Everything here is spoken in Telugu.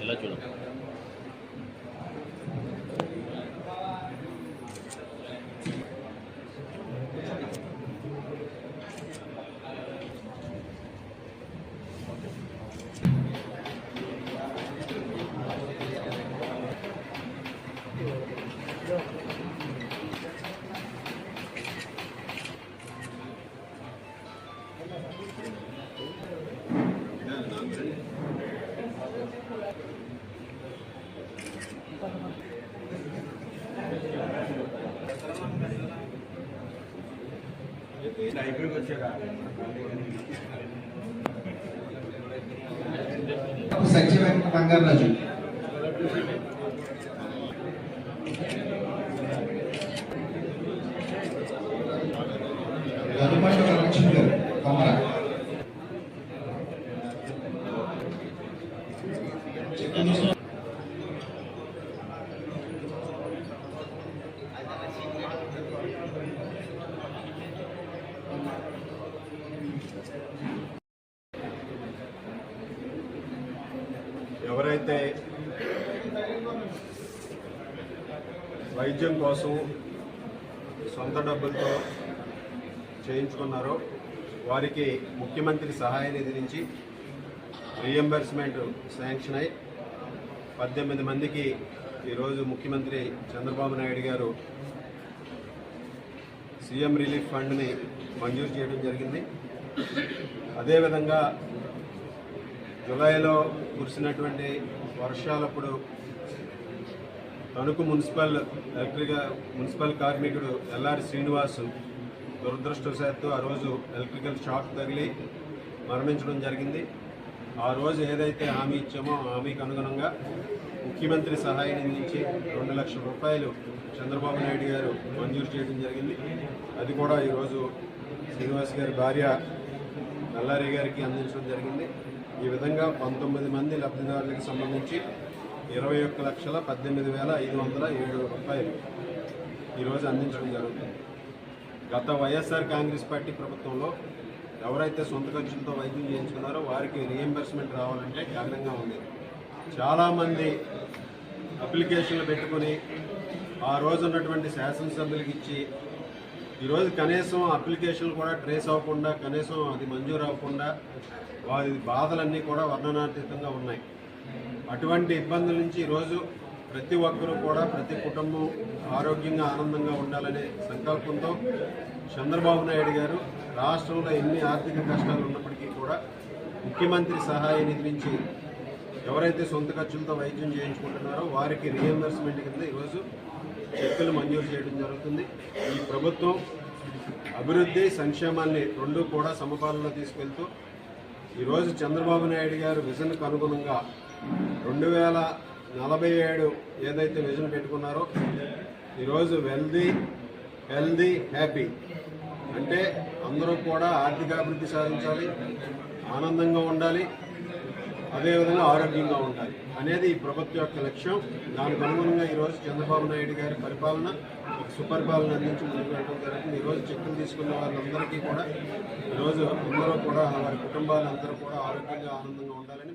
제가줄 어. సత్యవేంకట బంగారాజు గనుమటి బంగారాజు Thank you. ఎవరైతే వైద్యం కోసం సొంత డబ్బులతో చేయించుకున్నారో వారికి ముఖ్యమంత్రి సహాయ నిధి నుంచి రియంబర్స్మెంట్ శాంక్షన్ అయి పద్దెనిమిది మందికి ఈరోజు ముఖ్యమంత్రి చంద్రబాబు నాయుడు గారు సీఎం రిలీఫ్ ఫండ్ని మంజూరు చేయడం జరిగింది. అదేవిధంగా జూలైలో కురిసినటువంటి వర్షాలప్పుడు తణుకు మున్సిపల్ ఎలక్ట్రిక మున్సిపల్ కార్మికుడు ఎల్ఆర్ శ్రీనివాస్ దురదృష్టవశాత్తు ఆ రోజు ఎలక్ట్రికల్ షాక్ తగిలి మరణించడం జరిగింది. ఆ రోజు ఏదైతే హామీ ఇచ్చామో హామీకి అనుగుణంగా ముఖ్యమంత్రి సహాయం నుంచి రెండు లక్షల రూపాయలు చంద్రబాబు నాయుడు గారు మంజూరు చేయడం జరిగింది. అది కూడా ఈరోజు శ్రీనివాస్ గారి భార్య నల్లారి గారికి అందించడం జరిగింది. ఈ విధంగా పంతొమ్మిది మంది లబ్ధిదారులకు సంబంధించి ఇరవై ఒక్క లక్షల పద్దెనిమిది వేల ఐదు వందల ఏడు రూపాయలు ఈరోజు అందించడం జరుగుతుంది. గత వైఎస్ఆర్ కాంగ్రెస్ పార్టీ ప్రభుత్వంలో ఎవరైతే సొంత ఖర్చులతో వైద్యం చేయించుకున్నారో వారికి రియంబర్స్మెంట్ రావాలంటే కారణంగా ఉంది. చాలామంది అప్లికేషన్లు పెట్టుకొని ఆ రోజు ఉన్నటువంటి శాసనసభ్యులకి ఇచ్చి ఈరోజు కనీసం అప్లికేషన్లు కూడా ట్రేస్ అవ్వకుండా కనీసం అది మంజూరు అవ్వకుండా వారి బాధలన్నీ కూడా వర్ణనాతీతంగా ఉన్నాయి. అటువంటి ఇబ్బందుల నుంచి ఈరోజు ప్రతి ఒక్కరూ కూడా ప్రతి కుటుంబం ఆరోగ్యంగా ఆనందంగా ఉండాలనే సంకల్పంతో చంద్రబాబు నాయుడు గారు రాష్ట్రంలో ఎన్ని ఆర్థిక కష్టాలు ఉన్నప్పటికీ కూడా ముఖ్యమంత్రి సహాయ నిధి నుంచి ఎవరైతే సొంత ఖర్చులతో వైద్యం చేయించుకుంటున్నారో వారికి రియంబర్స్మెంట్ కింద ఈరోజు చెక్కులు మంజూరు చేయడం జరుగుతుంది. ఈ ప్రభుత్వం అభివృద్ధి సంక్షేమాన్ని రెండు కూడా సమపాలన తీసుకెళ్తూ ఈరోజు చంద్రబాబు నాయుడు గారు విజన్కు అనుగుణంగా రెండు వేల నలభై ఏడు ఏదైతే విజన్ పెట్టుకున్నారో ఈరోజు వెల్దీ హెల్దీ హ్యాపీ. అంటే అందరూ కూడా ఆర్థికాభివృద్ధి సాధించాలి ఆనందంగా ఉండాలి అదేవిధంగా ఆరోగ్యంగా ఉండాలి. అనేది ఈ ప్రభుత్వం యొక్క లక్ష్యం. దానికి అనుగుణంగా ఈరోజు చంద్రబాబు నాయుడు గారి పరిపాలన సుపరిపాలన అందించి ముందుకు వెళ్ళడం జరుగుతుంది. ఈరోజు చెక్కులు తీసుకున్న వాళ్ళందరికీ కూడా ఈరోజు అందరూ కూడా వారి కుటుంబాలందరూ కూడా ఆరోగ్యంగా ఆనందంగా ఉండాలని